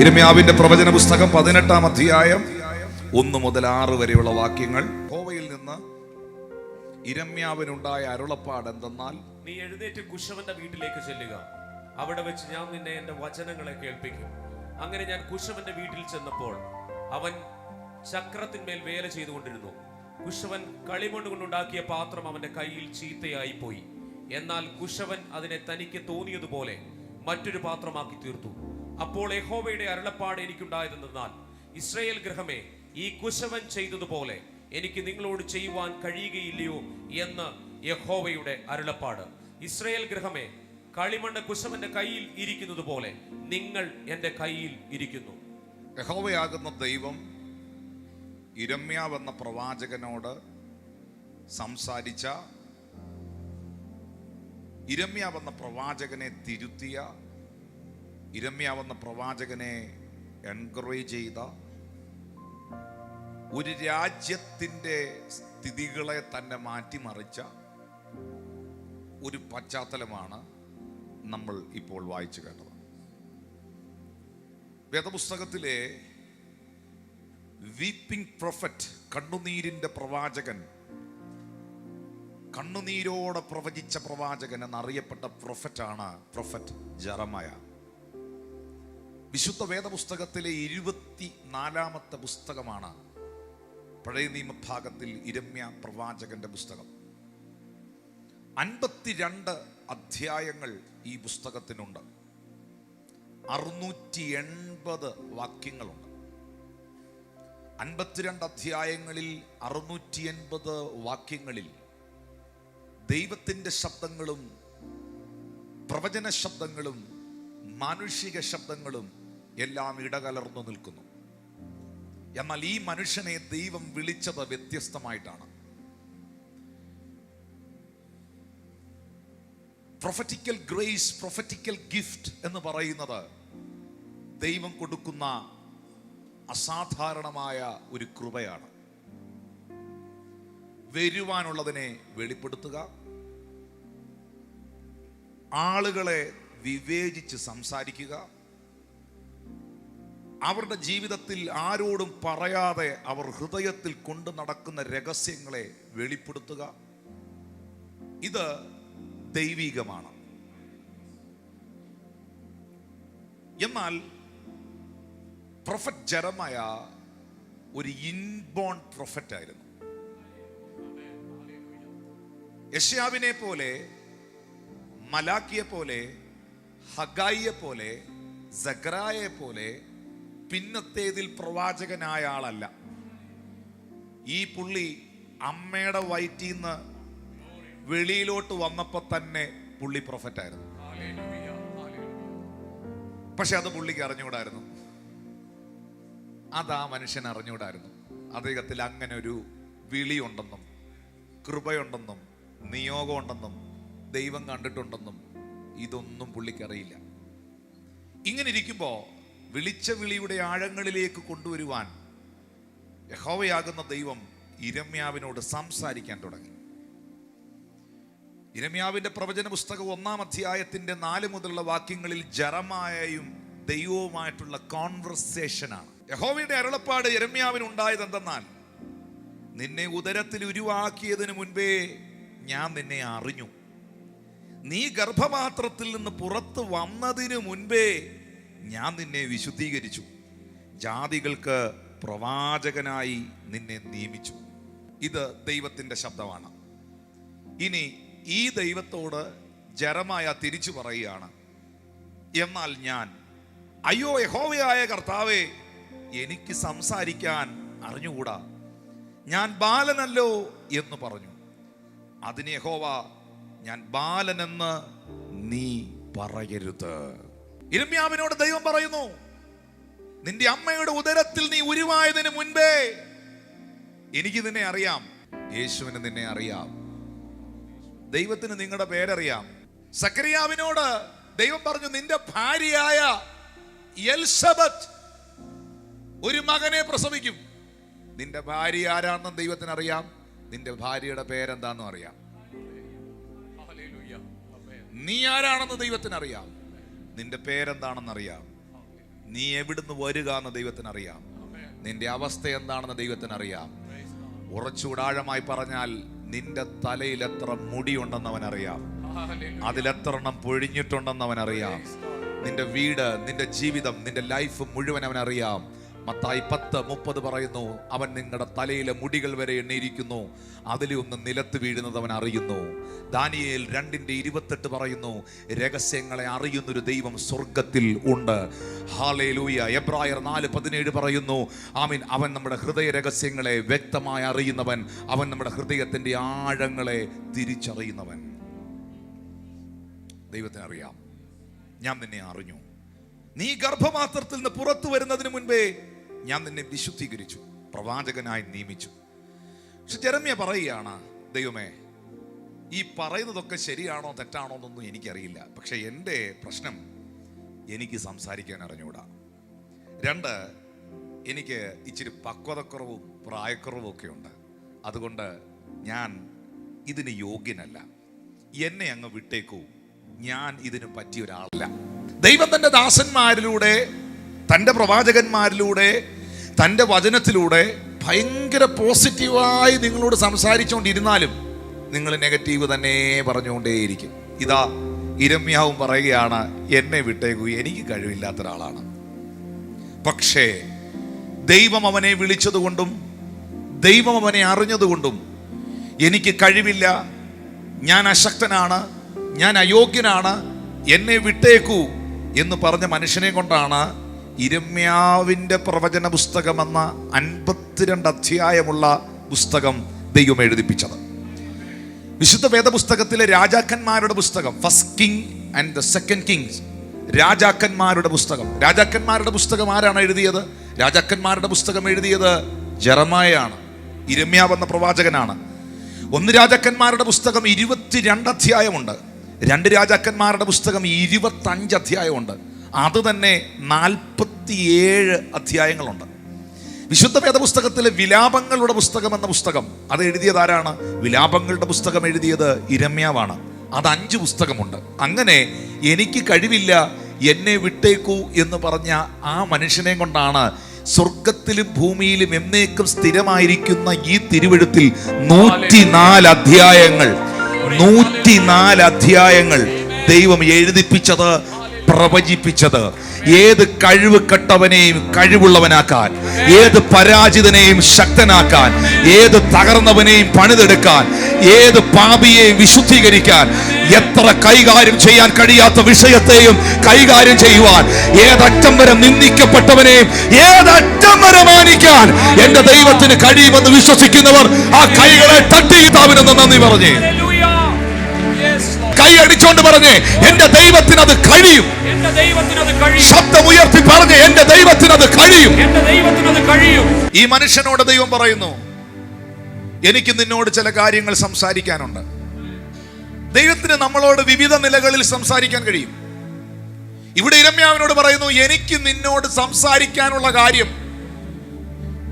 ഇരമ്യാവിന്റെ പ്രവചന പുസ്തകം പതിനെട്ടാം അധ്യായം ഒന്ന് മുതൽ ആറ് വരെയുള്ള വാക്യങ്ങൾ. കോവയിൽ നിന്ന് ഇരമ്യാവിനുണ്ടായ അരുളപ്പാട് എന്തെന്നാൽ നീ എഴുന്നേറ്റ് കുശവന്റെ വീട്ടിലേക്ക് ചെല്ലുക. അവിടെ വെച്ച് ഞാൻ നിന്നെ എന്റെ വചനങ്ങളെ കേൾപ്പിക്കും. അങ്ങനെ ഞാൻ കുശവന്റെ വീട്ടിൽ ചെന്നപ്പോൾ അവൻ ചക്രത്തിന്മേൽ വേല ചെയ്തുകൊണ്ടിരുന്നു. കുശവൻ കളിമണ്ണ് കൊണ്ടുണ്ടാക്കിയ പാത്രം അവന്റെ കയ്യിൽ ചീത്തയായി പോയി എന്നാൽ കുശവൻ അതിനെ തനിക്ക് തോന്നിയതുപോലെ മറ്റൊരു പാത്രമാക്കി തീർത്തു. അപ്പോൾ യഹോവയുടെ അരുളപ്പാട് എനിക്കുണ്ടായതെന്നാൽ ഇസ്രയേൽ ഗൃഹമേ ഈ കുശവൻ ചെയ്തതുപോലെ എനിക്ക് നിങ്ങളോട് ചെയ്യുവാൻ കഴിയുകയില്ലയോ എന്ന് യഹോവയുടെ അരുളപ്പാട്. ഇസ്രയേൽ ഗൃഹമേ കളിമണ്ണ് കുശവന്റെ കയ്യിൽ ഇരിക്കുന്നത് പോലെ നിങ്ങൾ എന്റെ കയ്യിൽ ഇരിക്കുന്നു. യഹോവയാകുന്ന ദൈവം ഇരമ്യാവെന്ന പ്രവാചകനോട് സംസാരിച്ച ഇരമ്യാവെന്ന പ്രവാചകനെ തിരുത്തിയ ഇരമ്യാവെന്ന പ്രവാചകനെ എൻകറേജ് ചെയ്ത ഒരു രാജ്യത്തിന്റെ സ്ഥിതികളെ തന്നെ മാറ്റിമറിച്ച ഒരു പശ്ചാത്തലമാണ് നമ്മൾ ഇപ്പോൾ വായിച്ചു കേട്ടത്. വേദപുസ്തകത്തിലെ വീപ്പിംഗ് പ്രൊഫറ്റ് കണ്ണുനീരിന്റെ പ്രവാചകൻ കണ്ണുനീരോടെ പ്രവചിച്ച പ്രവാചകൻ എന്നറിയപ്പെട്ട പ്രൊഫറ്റാണ് പ്രൊഫറ്റ് ജറമയ. വിശുദ്ധ വേദപുസ്തകത്തിലെ ഇരുപത്തി നാലാമത്തെ പുസ്തകമാണ് പഴയ നിയമഭാഗത്തിൽ ഇരമ്യ പ്രവാചകന്റെ പുസ്തകം. അൻപത്തിരണ്ട് അധ്യായങ്ങൾ ഈ പുസ്തകത്തിനുണ്ട്. അറുന്നൂറ്റി എൺപത് വാക്യങ്ങളുണ്ട്. അൻപത്തിരണ്ട് അധ്യായങ്ങളിൽ അറുന്നൂറ്റി എൺപത് വാക്യങ്ങളിൽ ദൈവത്തിന്റെ ശബ്ദങ്ങളും പ്രവചന ശബ്ദങ്ങളും മാനുഷിക ശബ്ദങ്ങളും എല്ലാം ഇടകലർന്നു നിൽക്കുന്നു. എന്നാൽ ഈ മനുഷ്യനെ ദൈവം വിളിച്ചത് വ്യത്യസ്തമായിട്ടാണ്. പ്രൊഫറ്റിക്കൽ ഗ്രേസ് പ്രൊഫറ്റിക്കൽ ഗിഫ്റ്റ് എന്ന് പറയുന്നത് ദൈവം കൊടുക്കുന്ന അസാധാരണമായ ഒരു കൃപയാണ്. വരുവാനുള്ളതിനെ വെളിപ്പെടുത്തുക. ആളുകളെ വിവേചിച്ച് സംസാരിക്കുക. അവരുടെ ജീവിതത്തിൽ ആരോടും പറയാതെ അവർ ഹൃദയത്തിൽ കൊണ്ടു നടക്കുന്ന രഹസ്യങ്ങളെ വെളിപ്പെടുത്തുക. ഇത് ദൈവികമാണ്. എന്നാൽ പ്രൊഫറ്റ് ജരമായ ഒരു ഇൻബോൺ പ്രൊഫറ്റ് ആയിരുന്നു. യഷ്യാവിനെ പോലെ മലാക്കിയെ പോലെ ഹഗായിയെ പോലെ സഗ്രായെ പോലെ പിന്നത്തേതിൽ പ്രവാചകനായ ആളല്ല. ഈ പുള്ളി അമ്മയുടെ വയറ്റിൽ നിന്ന് വെളിയിലോട്ട് വന്നപ്പോൾ തന്നെ പുള്ളി പ്രൊഫറ്റായിരുന്നു. പക്ഷെ അത് പുള്ളിക്ക് അറിഞ്ഞുകൂടായിരുന്നു. അത് ആ മനുഷ്യൻ അറിഞ്ഞുകൂടായിരുന്നു. അദ്ദേഹത്തിൽ അങ്ങനെ ഒരു വിളിയുണ്ടെന്നും കൃപയുണ്ടെന്നും നിയോഗമുണ്ടെന്നും ദൈവം കണ്ടിട്ടുണ്ടെന്നും ഇതൊന്നും പുള്ളിക്കറിയില്ല. ഇങ്ങനെ ഇരിക്കുമ്പോൾ വിളിച്ച വിളിയുടെ ആഴങ്ങളിലേക്ക് കൊണ്ടുവരുവാൻ യഹോവയാകുന്ന ദൈവം ഇരമ്യാവിനോട് സംസാരിക്കാൻ തുടങ്ങി. ഇരമ്യാവിന്റെ പ്രവചന പുസ്തകം ഒന്നാം അധ്യായത്തിന്റെ നാല് മുതലുള്ള വാക്യങ്ങളിൽ ജറമായയും ദൈവവുമായിട്ടുള്ള കോൺവെർസേഷനാണ്. യഹോവയുടെ അരുളപ്പാട് ഇരമ്യാവിന് ഉണ്ടായത് എന്തെന്നാൽ നിന്നെ ഉദരത്തിൽ ഉരുവാക്കിയതിനു മുൻപേ ഞാൻ നിന്നെ അറിഞ്ഞു. നീ ഗർഭപാത്രത്തിൽ നിന്ന് പുറത്ത് വന്നതിനു മുൻപേ ഞാൻ നിന്നെ വിശുദ്ധീകരിച്ചു. ജാതികൾക്ക് പ്രവാചകനായി നിന്നെ നിയമിച്ചു. ഇത് ദൈവത്തിന്റെ ശബ്ദമാണ്. ഇനി ഈ ദൈവത്തോട് ജരമായ തിരിച്ചു പറയുകയാണ്. എന്നാൽ ഞാൻ അയ്യോ യഹോവയായ കർത്താവേ എനിക്ക് സംസാരിക്കാൻ അറിഞ്ഞുകൂടാ? ഞാൻ ബാലനല്ലോ എന്ന് പറഞ്ഞു. അതിന് യഹോവ ഞാൻ ബാലനെന്ന് നീ പറയരുത്. ഇരമ്യാവിനോട് ദൈവം പറയുന്നു നിന്റെ അമ്മയുടെ ഉദരത്തിൽ നീ ഉരുവായതിന് മുൻപേ എനിക്ക് നിന്നെ അറിയാം. യേശുവിന് നിന്നെ അറിയാം. ദൈവത്തിന് നിങ്ങളുടെ പേരറിയാം. സക്രിയാവിനോട് ദൈവം പറഞ്ഞു നിന്റെ ഭാര്യയായ എൽസബത്ത് ഒരു മകനെ പ്രസവിക്കും. നിന്റെ ഭാര്യ ആരാണെന്നും ദൈവത്തിന് അറിയാം. നിന്റെ ഭാര്യയുടെ പേരെന്താണെന്നും അറിയാം. നീ ആരാണെന്ന് ദൈവത്തിന് അറിയാം. നിന്റെ പേരെന്താണെന്ന് അറിയാം നീ എവിടുന്ന് വരിക എന്ന് ദൈവത്തിന് അറിയാം നിന്റെ അവസ്ഥ എന്താണെന്ന് ദൈവത്തിന് അറിയാം ഉറച്ചുടാഴമായി പറഞ്ഞാൽ നിന്റെ തലയിൽ എത്ര മുടിയുണ്ടെന്ന് അവൻ അറിയാം അതിലെത്ര എണ്ണം പൊഴിഞ്ഞിട്ടുണ്ടെന്ന് അവൻ അറിയാം നിന്റെ വീട് നിന്റെ ജീവിതം നിന്റെ ലൈഫ് മുഴുവൻ അവൻ അറിയാം മത്തായി പത്ത് മുപ്പത് പറയുന്നു അവൻ നിങ്ങളുടെ തലയിലെ മുടികൾ വരെ എണ്ണിയിരിക്കുന്നു. അതിലൊന്ന് നിലത്ത് വീഴുന്നത് അവൻ അറിയുന്നു. ദാനിയേൽ രണ്ടിന്റെ ഇരുപത്തെട്ട് പറയുന്നു രഹസ്യങ്ങളെ അറിയുന്നൊരു ദൈവം സ്വർഗത്തിൽ ഉണ്ട്. ഹാലേ ലൂയ എബ്രായർ നാല് പതിനേഴ് പറയുന്നു ആമീൻ. അവൻ നമ്മുടെ ഹൃദയ രഹസ്യങ്ങളെ വ്യക്തമായി അറിയുന്നവൻ അവൻ നമ്മുടെ ഹൃദയത്തിന്റെ ആഴങ്ങളെ തിരിച്ചറിയുന്നവൻ. ദൈവത്തെ അറിയാം. ഞാൻ നിന്നെ അറിഞ്ഞു. നീ ഗർഭമാത്രത്തിൽ നിന്ന് പുറത്തു വരുന്നതിന് മുൻപേ ഞാൻ നിന്നെ വിശുദ്ധീകരിച്ചു പ്രവാചകനായി നിയമിച്ചു. പക്ഷെ ജെറമ്യ പറയുകയാണ് ദൈവമേ ഈ പറയുന്നതൊക്കെ ശരിയാണോ തെറ്റാണോ എന്നൊന്നും എനിക്കറിയില്ല. പക്ഷെ എന്റെ പ്രശ്നം എനിക്ക് സംസാരിക്കാൻ അറിഞ്ഞുകൂടാ. രണ്ട് എനിക്ക് ഇച്ചിരി പക്വതക്കുറവും പ്രായക്കുറവും ഒക്കെ ഉണ്ട്. അതുകൊണ്ട് ഞാൻ ഇതിന് യോഗ്യനല്ല. എന്നെ അങ്ങ് വിട്ടേക്കൂ. ഞാൻ ഇതിന് പറ്റിയ ഒരാളല്ല. ദൈവം തന്റെ ദാസന്മാരിലൂടെ തന്റെ പ്രവാചകന്മാരിലൂടെ തന്റെ വചനത്തിലൂടെ ഭയങ്കര പോസിറ്റീവായി നിങ്ങളോട് സംസാരിച്ചുകൊണ്ടിരുന്നാലും നിങ്ങൾ നെഗറ്റീവ് തന്നെ പറഞ്ഞുകൊണ്ടേയിരിക്കും. ഇതാ ഇരമ്യാവും പറയുകയാണ് എന്നെ വിട്ടേക്കൂ എനിക്ക് കഴിവില്ലാത്ത ഒരാളാണ്. പക്ഷേ ദൈവം അവനെ വിളിച്ചതുകൊണ്ടും ദൈവം അവനെ അറിഞ്ഞതുകൊണ്ടും എനിക്ക് കഴിവില്ല. ഞാൻ അശക്തനാണ് ഞാൻ അയോഗ്യനാണ് എന്നെ വിട്ടേക്കൂ എന്ന് പറഞ്ഞ മനുഷ്യനെ കൊണ്ടാണ് ഇരമ്യാവിന്റെ പ്രവചന പുസ്തകമെന്ന അൻപത്തിരണ്ട് അധ്യായമുള്ള പുസ്തകം ദൈവം എഴുതിപ്പിച്ചത്. വിശുദ്ധ വേദപുസ്തകത്തിലെ രാജാക്കന്മാരുടെ പുസ്തകം first king and the second kings രാജാക്കന്മാരുടെ പുസ്തകം. രാജാക്കന്മാരുടെ പുസ്തകം ആരാണ് എഴുതിയത്? രാജാക്കന്മാരുടെ പുസ്തകം എഴുതിയത് ജറമായാണ് ഇരമ്യാവ് എന്ന പ്രവാചകനാണ്. ഒന്ന് രാജാക്കന്മാരുടെ പുസ്തകം ഇരുപത്തിരണ്ട് അധ്യായമുണ്ട്. രണ്ട് രാജാക്കന്മാരുടെ പുസ്തകം ഇരുപത്തഞ്ച് അധ്യായമുണ്ട്. അത് തന്നെ നാൽപ്പത്തിയേഴ് അധ്യായങ്ങളുണ്ട്. വിശുദ്ധ വേദപുസ്തകത്തിലെ വിലാപങ്ങളുടെ പുസ്തകം എന്ന പുസ്തകം അത് എഴുതിയത് ആരാണ്? വിലാപങ്ങളുടെ പുസ്തകം എഴുതിയത് ഇരമ്യാവാണ്. അത് അഞ്ച് പുസ്തകമുണ്ട്. അങ്ങനെ എനിക്ക് കഴിവില്ല എന്നെ വിട്ടേക്കൂ എന്ന് പറഞ്ഞ ആ മനുഷ്യനെ കൊണ്ടാണ് സ്വർഗത്തിലും ഭൂമിയിലും എന്നേക്കും സ്ഥിരമായിരിക്കുന്ന ഈ തിരുവഴുത്തിൽ നൂറ്റിനാല് അധ്യായങ്ങൾ നൂറ്റിനാല് അധ്യായങ്ങൾ ദൈവം എഴുതിപ്പിച്ചത് പ്രവചിപ്പിച്ചത് ഏത് കഴിവ് കെട്ടവനെയും കഴിവുള്ളവനാക്കാൻ ഏത് പരാജിതനെയും ശക്തനാക്കാൻ ഏത് തകർന്നവനെയും പണിതെടുക്കാൻ ഏത് പാപിയെയും വിശുദ്ധീകരിക്കാൻ എത്ര കൈകാര്യം ചെയ്യാൻ കഴിയാത്ത വിഷയത്തെയും കൈകാര്യം ചെയ്യുവാൻ ഏതറ്റം വരെ നിന്ദിക്കപ്പെട്ടവനെയും ഏതറ്റം വരെ മാനിക്കാൻ എന്റെ ദൈവത്തിന് കഴിയുമെന്ന് വിശ്വസിക്കുന്നവർ ആ കൈകളെ തട്ടി താവിനെന്ന് നന്ദി പറഞ്ഞേ. കൈ അടിച്ചോണ്ട് പറഞ്ഞേ എന്റെ ദൈവത്തിന് അത് കഴിയും. ശബ്ദമുയർത്തി പറഞ്ഞ് എന്റെ ദൈവത്തിന് അത് കഴിയും. ഈ മനുഷ്യനോട് ദൈവം പറയുന്നു എനിക്ക് നിന്നോട് ചില കാര്യങ്ങൾ സംസാരിക്കാനുണ്ട്. ദൈവത്തിന് നമ്മളോട് വിവിധ നിലകളിൽ സംസാരിക്കാൻ കഴിയും. ഇവിടെ ഇരമ്യാവിനോട് പറയുന്നു എനിക്ക് നിന്നോട് സംസാരിക്കാനുള്ള കാര്യം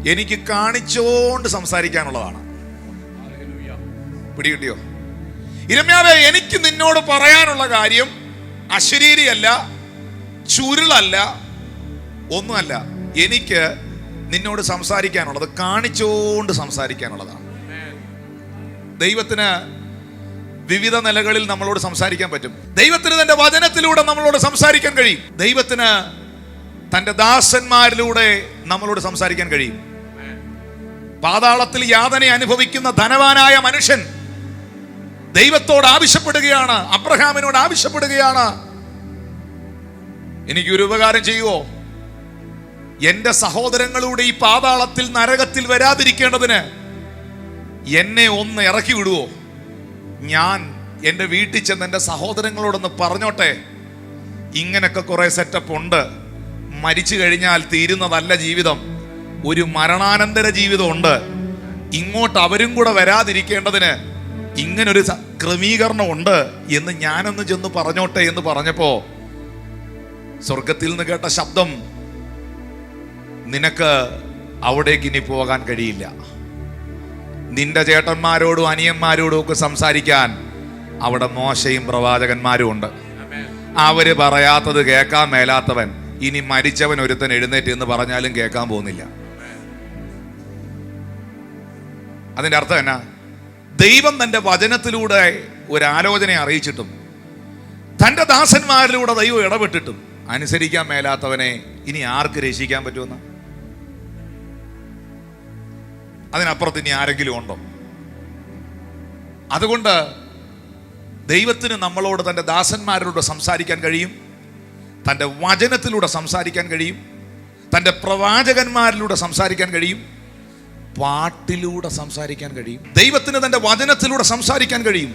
എനിക്ക് കാണിച്ചോണ്ട് സംസാരിക്കാനുള്ളതാണ്. പിടികിട്ടിയോ? ഇരമ്യാവെ എനിക്ക് നിന്നോട് പറയാനുള്ള കാര്യം അശരീരിയല്ല ചുരുളല്ല ഒന്നുമല്ല. എനിക്ക് നിന്നോട് സംസാരിക്കാനുള്ളത് കാണിച്ചുകൊണ്ട് സംസാരിക്കാനുള്ളതാണ്. ദൈവത്തിന് വിവിധ നിലകളിൽ നമ്മളോട് സംസാരിക്കാൻ പറ്റും. ദൈവത്തിന് തന്റെ വചനത്തിലൂടെ നമ്മളോട് സംസാരിക്കാൻ കഴിയും. ദൈവത്തിന് തന്റെ ദാസന്മാരിലൂടെ നമ്മളോട് സംസാരിക്കാൻ കഴിയും. പാതാളത്തിൽ യാതന അനുഭവിക്കുന്ന ധനവാനായ മനുഷ്യൻ ദൈവത്തോട് ആവശ്യപ്പെടുകയാണ് അബ്രഹാമിനോട് ആവശ്യപ്പെടുകയാണ്. എനിക്കൊരു ഉപകാരം ചെയ്യുവോ? എന്റെ സഹോദരങ്ങളുടെ ഈ പാതാളത്തിൽ നരകത്തിൽ വരാതിരിക്കേണ്ടതിന് എന്നെ ഒന്ന് ഇറക്കി വിടുവോ? ഞാൻ എന്റെ വീട്ടിൽ ചെന്ന് എന്റെ സഹോദരങ്ങളോടൊന്ന് പറഞ്ഞോട്ടെ. ഇങ്ങനൊക്കെ കുറെ സെറ്റപ്പ് ഉണ്ട്. മരിച്ചു കഴിഞ്ഞാൽ തീരുന്നതല്ല ജീവിതം. ഒരു മരണാനന്തര ജീവിതമുണ്ട്. ഇങ്ങോട്ട് അവരും കൂടെ വരാതിരിക്കേണ്ടതിന് ഇങ്ങനൊരു ക്രമീകരണം ഉണ്ട് എന്ന് ഞാനൊന്ന് ചെന്ന് പറഞ്ഞോട്ടെ എന്ന് പറഞ്ഞപ്പോ സ്വർഗത്തിൽ നിന്ന് കേട്ട ശബ്ദം നിനക്ക് അവിടേക്ക് ഇനി പോകാൻ കഴിയില്ല. നിന്റെ ചേട്ടന്മാരോടും അനിയന്മാരോടും ഒക്കെ സംസാരിക്കാൻ അവിടെ മോശയും പ്രവാചകന്മാരും ഉണ്ട്. അവർ പറയാത്തത് കേൾക്കാൻ മേലാത്തവൻ ഇനി മരിച്ചവൻ ഒരുത്തൻ എഴുന്നേറ്റ് എന്ന് പറഞ്ഞാലും കേൾക്കാൻ പോകുന്നില്ല. അതിന്റെ അർത്ഥം എന്നാ? ദൈവം തന്റെ വചനത്തിലൂടെ ഒരു ആലോചന അറിയിച്ചിട്ടും തന്റെ ദാസന്മാരിലൂടെ ദൈവം ഇടപെട്ടിട്ടും അനുസരിക്കാൻ മേലാത്തവനെ ഇനി ആർക്ക് രക്ഷിക്കാൻ പറ്റുമെന്ന്? അതിനപ്പുറത്ത് ഇനി ആരെങ്കിലും ഉണ്ടോ? അതുകൊണ്ട് ദൈവത്തിന് നമ്മളോട് തന്റെ ദാസന്മാരോട് സംസാരിക്കാൻ കഴിയും തന്റെ വചനത്തിലൂടെ സംസാരിക്കാൻ കഴിയും തന്റെ പ്രവാചകന്മാരിലൂടെ സംസാരിക്കാൻ കഴിയും പാട്ടിലൂടെ സംസാരിക്കാൻ കഴിയും. ദൈവത്തിന് തന്റെ വചനത്തിലൂടെ സംസാരിക്കാൻ കഴിയും.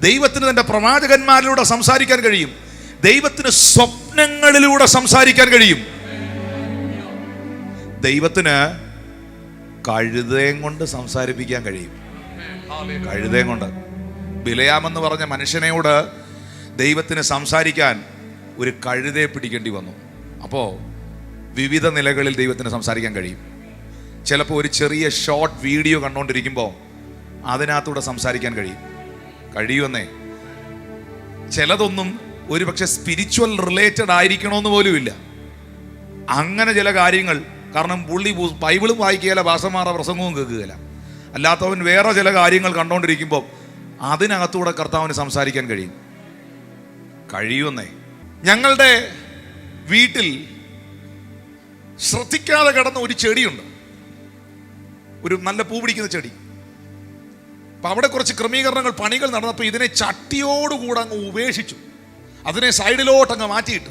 ദൈവത്തിന് തന്റെ പ്രവാചകന്മാരിലൂടെ സംസാരിക്കാൻ കഴിയും. ദൈവത്തിന് സ്വപ്നങ്ങളിലൂടെ സംസാരിക്കാൻ കഴിയും. ദൈവത്തിന് കഴുതയും കൊണ്ട് സംസാരിപ്പിക്കാൻ കഴിയും. കഴുതയും കൊണ്ട്. ബിലയാമെന്ന് പറഞ്ഞ മനുഷ്യനോട് ദൈവത്തിന് സംസാരിക്കാൻ ഒരു കഴുതയെ പിടിക്കേണ്ടി വന്നു. അപ്പോൾ വിവിധ നിലകളിൽ ദൈവത്തിന് സംസാരിക്കാൻ കഴിയും. ചിലപ്പോൾ ഒരു ചെറിയ ഷോർട്ട് വീഡിയോ കണ്ടുകൊണ്ടിരിക്കുമ്പോൾ അതിനകത്തൂടെ സംസാരിക്കാൻ കഴിയും. കഴിയുമെന്നേ. ചിലതൊന്നും ഒരു പക്ഷെ സ്പിരിച്വൽ റിലേറ്റഡ് ആയിരിക്കണമെന്ന് പോലുമില്ല അങ്ങനെ ചില കാര്യങ്ങൾ കാരണം പുള്ളി ബൈബിളും വായിക്കുകയില്ല ഭാഷമാറ പ്രസംഗവും കേൾക്കുകയില്ല. അല്ലാത്തവൻ വേറെ ചില കാര്യങ്ങൾ കണ്ടുകൊണ്ടിരിക്കുമ്പോൾ അതിനകത്തൂടെ കർത്താവിന് സംസാരിക്കാൻ കഴിയും. കഴിയുമെന്നേ. ഞങ്ങളുടെ വീട്ടിൽ ശ്രദ്ധിക്കാതെ കിടന്ന ഒരു ചെടിയുണ്ട്. ഒരു നല്ല പൂ പിടിക്കുന്ന ചെടി. അപ്പൊ അവിടെ കുറച്ച് ക്രമീകരണങ്ങൾ പണികൾ നടന്നപ്പോൾ ഇതിനെ ചട്ടിയോടുകൂടെ അങ്ങ് ഉപേക്ഷിച്ചു. അതിനെ സൈഡിലോട്ട് അങ്ങ് മാറ്റിയിട്ടു.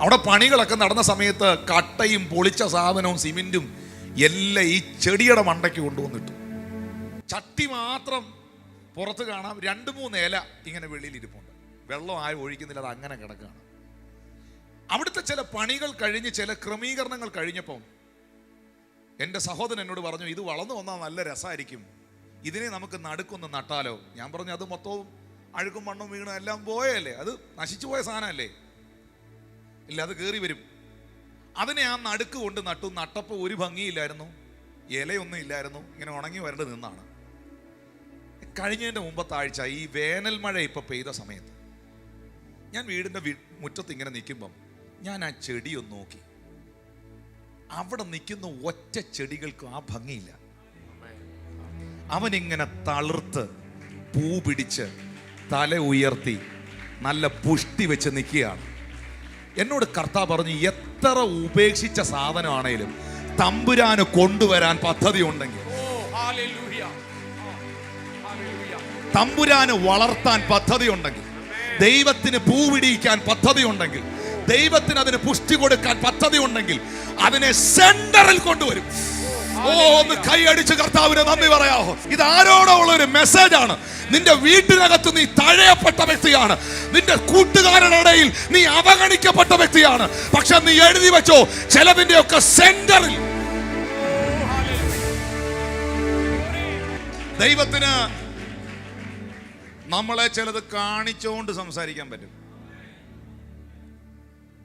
അവിടെ പണികളൊക്കെ നടന്ന സമയത്ത് കട്ടയും പൊളിച്ച സാധനവും സിമെന്റും എല്ലാം ഈ ചെടിയുടെ മണ്ടയ്ക്ക് കൊണ്ടുവന്നിട്ടു. ചട്ടി മാത്രം പുറത്ത് കാണാം. രണ്ട് മൂന്ന് ഇല ഇങ്ങനെ വെളിയിൽ ഇരിപ്പുണ്ട്. വെള്ളം ആരും ഒഴിക്കുന്നില്ല അത് അങ്ങനെ കിടക്കുകയാണ്. അവിടുത്തെ ചില പണികൾ കഴിഞ്ഞ് ചില ക്രമീകരണങ്ങൾ കഴിഞ്ഞപ്പം എന്റെ സഹോദരൻ എന്നോട് പറഞ്ഞു ഇത് വളർന്നു വന്നാൽ നല്ല രസമായിരിക്കും. ഇതിനെ നമുക്ക് നടുക്കൊന്ന് നട്ടാലോ? ഞാൻ പറഞ്ഞു അത് മൊത്തവും അഴുക്കും മണ്ണും വീണും എല്ലാം പോയല്ലേ അത് നശിച്ചു പോയ സാധനമല്ലേ? ഇല്ല അത് കയറി വരും. അതിനെ ആ നടുക്ക് കൊണ്ട് നട്ടു. നട്ടപ്പോൾ ഒരു ഭംഗിയില്ലായിരുന്നു. ഇലയൊന്നും ഇല്ലായിരുന്നു. ഇങ്ങനെ ഉണങ്ങി വരേണ്ടി നിന്നാണ്. കഴിഞ്ഞതിന്റെ മുമ്പത്തെ ആഴ്ച ഈ വേനൽ മഴ ഇപ്പം പെയ്ത സമയത്ത് ഞാൻ വീടിന്റെ മുറ്റത്ത് ഇങ്ങനെ നിൽക്കുമ്പം ഞാൻ ആ ചെടിയൊന്ന് നോക്കി. അവിടെ നിൽക്കുന്ന ഒറ്റ ചെടികൾക്കും ആ ഭംഗിയില്ല. അവനിങ്ങനെ തളിർത്ത് പൂ പിടിച്ച് തല ഉയർത്തി നല്ല പുഷ്ടി വെച്ച് നിൽക്കുകയാണ്. എന്നോട് കർത്താവ് പറഞ്ഞു എത്ര ഉപേക്ഷിച്ച സാധനമാണേലും തമ്പുരാന് കൊണ്ടുവരാൻ പദ്ധതി ഉണ്ടെങ്കിൽ തമ്പുരാന് വളർത്താൻ പദ്ധതി ഉണ്ടെങ്കിൽ ദൈവത്തിന് പൂവിടിയിക്കാൻ പദ്ധതി ഉണ്ടെങ്കിൽ ദൈവത്തിന് അതിന് പുഷ്ടി കൊടുക്കാൻ പദ്ധതി ഉണ്ടെങ്കിൽ അതിനെ സെന്ററിൽ കൊണ്ടുവരും. ഓ ഒന്ന് കൈയടിച്ച് കർത്താവിനെ നന്ദി പറയാമോ ഇത് ആരോടോ ഉള്ള ഒരു മെസ്സേജ് ആണ് നിന്റെ വീട്ടിനകത്ത് നീ തഴയപ്പെട്ട വ്യക്തിയാണ്. നിന്റെ കൂട്ടുകാരുടെ ഇടയിൽ നീ അവഗണിക്കപ്പെട്ട വ്യക്തിയാണ്. പക്ഷെ നീ എഴുതി വെച്ചോ ചെലവിന്റെ ഒക്കെ സെന്ററിൽ. ദൈവത്തിന് നമ്മളെ ചിലത് കാണിച്ചുകൊണ്ട് സംസാരിക്കാൻ പറ്റും.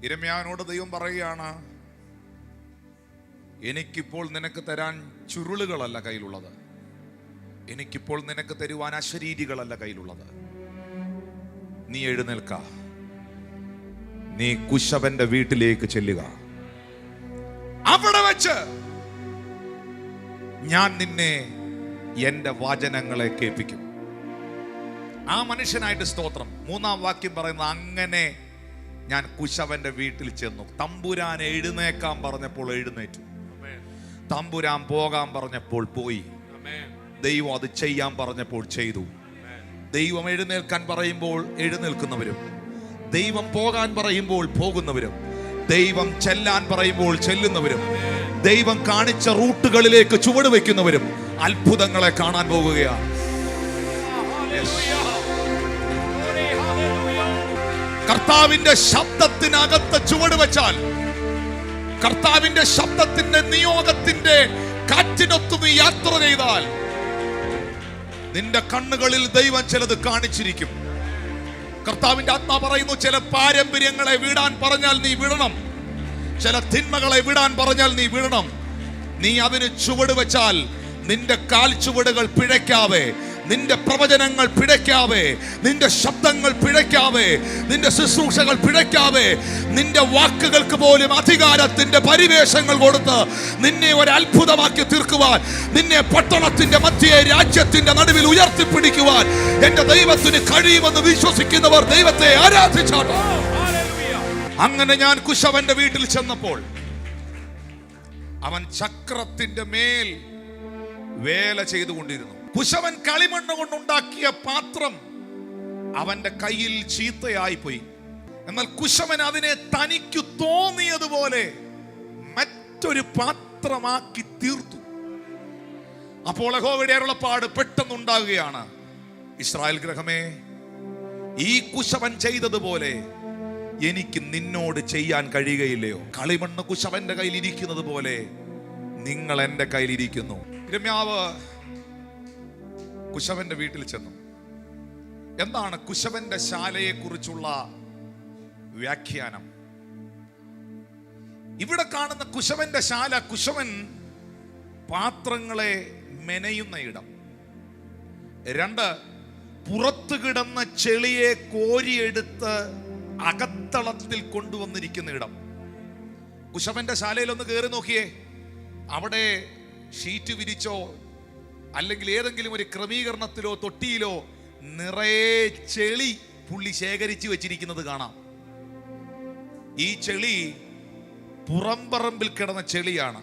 ഇരമ്യാവിനോട് ദൈവം പറയുകയാണ് എനിക്കിപ്പോൾ നിനക്ക് തരാൻ ചുരുളുകളല്ല കയ്യിലുള്ളത്. എനിക്കിപ്പോൾ നിനക്ക് തരുവാൻ അശരീരികളല്ല കയ്യിലുള്ളത്. നീ എഴുന്നേൽക്ക. നീ കുശവന്റെ വീട്ടിലേക്ക് ചെല്ലുക. അവിടെ വെച്ച് ഞാൻ നിന്നെ എന്റെ വചനങ്ങളെ കേൾപ്പിക്കും. ആ മനുഷ്യനായിട്ട് സ്തോത്രം. മൂന്നാം വാക്യം പറയുന്നത് അങ്ങനെ ഞാൻ കുശവന്റെ വീട്ടിൽ ചെന്നു. തമ്പുരാൻ എഴുന്നേക്കാൻ പറഞ്ഞപ്പോൾ എഴുന്നേറ്റു. തമ്പുരാൻ പോകാൻ പറഞ്ഞപ്പോൾ പോയി. ദൈവം അത് ചെയ്യാൻ പറഞ്ഞപ്പോൾ ചെയ്തു. ദൈവം എഴുന്നേൽക്കാൻ പറയുമ്പോൾ എഴുന്നേൽക്കുന്നവരും ദൈവം പോകാൻ പറയുമ്പോൾ പോകുന്നവരും ദൈവം ചെല്ലാൻ പറയുമ്പോൾ ചെല്ലുന്നവരും ദൈവം കാണിച്ച റൂട്ടുകളിലേക്ക് ചുവട് വയ്ക്കുന്നവരും അത്ഭുതങ്ങളെ കാണാൻ പോകുകയാണ്. കർത്താവിന്റെ ശബ്ദത്തിനകത്ത് ചുവട് വെച്ചാൽ കർത്താവിന്റെ ശബ്ദത്തിന്റെ നിയോഗത്തിന്റെ കാറ്റിനൊത്തു നീ യാത്ര ചെയ്താൽ നിന്റെ കണ്ണുകളിൽ ദൈവം ചിലത് കാണിച്ചിരിക്കും. കർത്താവിന്റെ ആത്മാ പറയുന്നു ചില പാരമ്പര്യങ്ങളെ വിടാൻ പറഞ്ഞാൽ നീ വിടണം. ചില തിന്മകളെ വിടാൻ പറഞ്ഞാൽ നീ വിടണം. നീ അതിന് ചുവട് വെച്ചാൽ നിന്റെ കാൽ ചുവടുകൾ പിഴയ്ക്കാതെ നിന്റെ പ്രവചനങ്ങൾ പിഴയ്ക്കാവേ നിന്റെ ശബ്ദങ്ങൾ പിഴയ്ക്കാവേ നിന്റെ ശുശ്രൂഷകൾ പിഴയ്ക്കാവേ നിന്റെ വാക്കുകൾക്ക് പോലും അധികാരത്തിന്റെ പരിവേഷങ്ങൾ കൊടുത്ത് നിന്നെ ഒരു അത്ഭുതമാക്കി തീർക്കുവാൻ നിന്നെ പട്ടണത്തിന്റെ മധ്യേ രാജ്യത്തിന്റെ നടുവിൽ ഉയർത്തിപ്പിടിക്കുവാൻ എന്റെ ദൈവത്തിന് കഴിയുമെന്ന് വിശ്വസിക്കുന്നവർ ദൈവത്തെ ആരാധിച്ചാട്ടോ അങ്ങനെ ഞാൻ കുശവന്റെ വീട്ടിൽ ചെന്നപ്പോൾ അവൻ ചക്രത്തിന്റെ മേൽ വേല ചെയ്തുകൊണ്ടിരുന്നു. കുശവൻ കളിമണ്ണ് കൊണ്ടുണ്ടാക്കിയ പാത്രം അവന്റെ കയ്യിൽ ചീത്തയായി പോയി എന്നാൽ കുശവൻ അതിനെ തനിക്കു തോന്നിയതുപോലെ മറ്റൊരു പാത്രമാക്കി തീർത്തു. അപ്പോൾ യഹോവയുടെ അരുളപ്പാട് പെട്ടെന്നുണ്ടാകുകയാണ്. ഇസ്രായേൽ ഗ്രഹമേ ഈ കുശവൻ ചെയ്തതുപോലെ എനിക്ക് നിന്നോട് ചെയ്യാൻ കഴിയുകയില്ലയോ? കളിമണ്ണ് കുശവന്റെ കയ്യിൽ ഇരിക്കുന്നത് പോലെ നിങ്ങൾ എന്റെ കയ്യിലിരിക്കുന്നു രമ്യാവ് കുശവന്റെ വീട്ടിൽ ചെന്നു. എന്താണ് കുശവന്റെ ശാലയെ കുറിച്ചുള്ള വ്യാഖ്യാനം? ഇവിടെ കാണുന്ന കുശവന്റെ ശാല കുശവൻ പാത്രങ്ങളെ മെനയുന്ന ഇടം. രണ്ട് പുറത്തു കിടന്ന ചെളിയെ കോരിയെടുത്ത് അകത്തളത്തിൽ കൊണ്ടുവന്നിരിക്കുന്ന ഇടം. കുശവന്റെ ശാലയിൽ ഒന്ന് കയറി നോക്കിയേ. അവിടെ ഷീറ്റ് വിരിച്ചോ അല്ലെങ്കിൽ ഏതെങ്കിലും ഒരു ക്രമീകരണത്തിലോ തൊട്ടിയിലോ നിറയെ ചെളി പുള്ളി ശേഖരിച്ചു വെച്ചിരിക്കുന്നത് കാണാം. ഈ ചെളി പുറംപറമ്പിൽ കിടന്ന ചെളിയാണ്.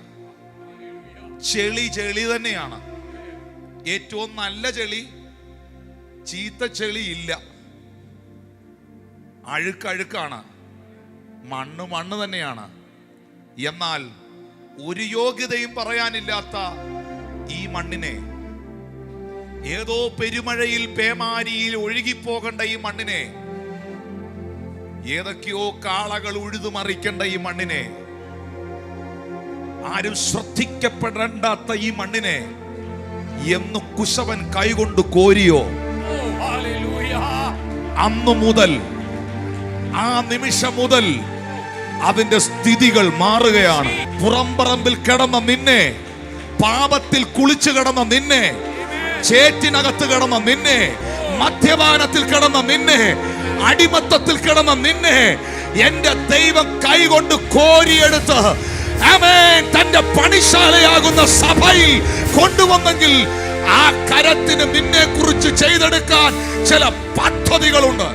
ചെളി ചെളി തന്നെയാണ്. ഏറ്റവും നല്ല ചെളി ചീത്ത ചെളി ഇല്ല. അഴുക്കഴുക്കാണ്. മണ്ണ് മണ്ണ് തന്നെയാണ്. എന്നാൽ ഒരു യോഗ്യതയും പറയാനില്ലാത്ത ഈ മണ്ണിനെ ഏതോ പെരുമഴയിൽ പേമാരിയിൽ ഒഴുകിപ്പോകേണ്ട ഈ മണ്ണിനെ ഏതൊക്കെയോ കാളകൾ ഉഴുതുമറിക്കേണ്ട ഈ മണ്ണിനെ ആരും ശ്രദ്ധിക്കപ്പെടേണ്ടാത്ത ഈ മണ്ണിനെ എന്ന് കുശവൻ കൈകൊണ്ട് കോരിയോ? അന്നു മുതൽ ആ നിമിഷം മുതൽ അതിന്റെ സ്ഥിതികൾ മാറുകയാണ്. പുറംപറമ്പിൽ കിടന്ന നിന്നെ പാപത്തിൽ കുളിച്ചു കിടന്ന നിന്നെ ചേറ്റിനകത്ത് കിടന്ന നിന്നെ മദ്യപാനത്തിൽ കിടന്ന നിന്നെ അടിമത്തത്തിൽ കിടന്ന നിന്നെ എന്റെ ദൈവം കൈകൊണ്ട് കോരിയെടുത്ത് ആമേൻ തന്റെ പണിശാലയാകുന്ന സഭയിൽ കൊണ്ടുവന്നെങ്കിൽ ആ കരത്തിന് നിന്നെ കുറിച്ച് ചെയ്തെടുക്കാൻ ചില പദ്ധതികളുണ്ട്.